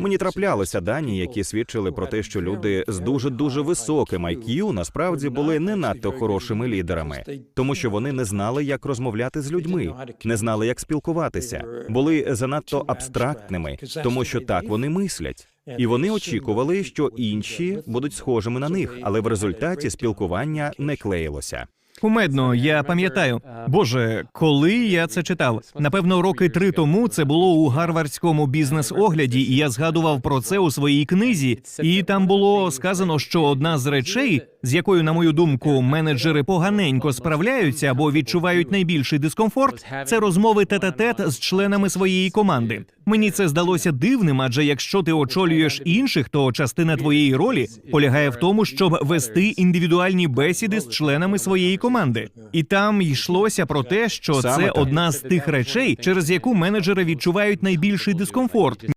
Мені траплялися дані, які свідчили про те, що люди з дуже дуже високим IQ насправді були не надто хорошими лідерами, тому що вони не знали, як розмовляти з людьми, не знали, як спілкуватися, були занадто абстрактними, тому що так вони мислять. І вони очікували, що інші будуть схожими на них, але в результаті спілкування не клеїлося. Кумедно, я пам'ятаю. Боже, коли я це читав? Напевно, роки три тому це було у гарвардському бізнес-огляді, і я згадував про це у своїй книзі. І там було сказано, що одна з речей, з якою, на мою думку, менеджери поганенько справляються або відчувають найбільший дискомфорт, це розмови тет-а-тет з членами своєї команди. Мені це здалося дивним, адже якщо ти очолюєш інших, то частина твоєї ролі полягає в тому, щоб вести індивідуальні бесіди з членами своєї команди. І там йшлося про те, що це одна з тих речей, через яку менеджери відчувають найбільший дискомфорт.